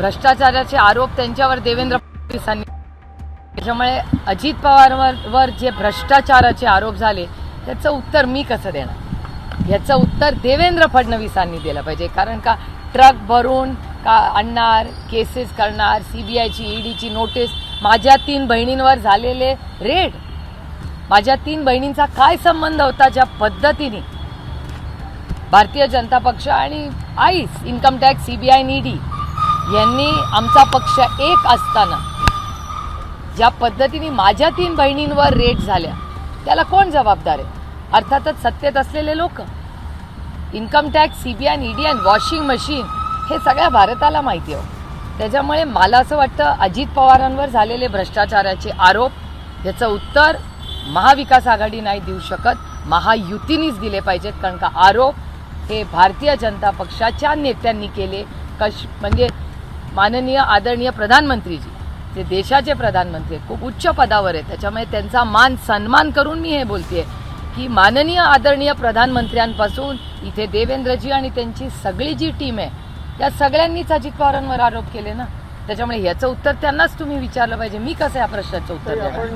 भ्रष्टाचाराचे आरोप त्यांच्यावर देवेंद्र फडणवीसांनी. त्याच्यामुळे अजित पवारवर वर जे भ्रष्टाचाराचे आरोप झाले त्याचं उत्तर मी कसं देणार? याचं उत्तर देवेंद्र फडणवीसांनी दिलं पाहिजे. कारण का ट्रक भरून का आणणार केसेस करणार सी बी आयची ईडीची नोटीस माझ्या तीन बहिणींवर झालेले रेड. माझ्या तीन बहिणींचा काय संबंध होता ज्या पद्धतीने? भारतीय जनता पक्ष आणि आईस इन्कम टॅक्स सीबीआय ईडी यांनी आमचा पक्ष एक असताना ज्या पद्धतीने माझ्या तीन बहिणींवर रेट झाल्या त्याला कोण जबाबदार आहे? अर्थातच सत्तेत असलेले लोक इन्कम टॅक्स सीबीआय ईडी आणि वॉशिंग मशीन हे सगळ्या भारताला माहिती आहे. त्याच्यामुळे मला असं वाटतं अजित पवारांवर झालेले भ्रष्टाचाराचे आरोप याचं उत्तर महाविकास आघाडी नाही देऊ शकत महायुतीनीच दिले पाहिजेत कारण का आरोप हे भारतीय जनता पक्षाच्या नेत्यांनी केले कश म्हणजे माननीय आदरणीय प्रधानमंत्रीजी ते देशाचे प्रधानमंत्री आहेत खूप उच्च पदावर आहेत त्याच्यामुळे त्यांचा मान सन्मान करून मी हे बोलतेय की माननीय आदरणीय प्रधानमंत्र्यांपासून इथे देवेंद्रजी आणि त्यांची सगळी जी टीम आहे त्या सगळ्यांनीच अजित पवारांवर आरोप केले ना? त्याच्यामुळे याचं उत्तर त्यांनाच तुम्ही विचारलं पाहिजे. मी कसं या प्रश्नाचं उत्तर देणार?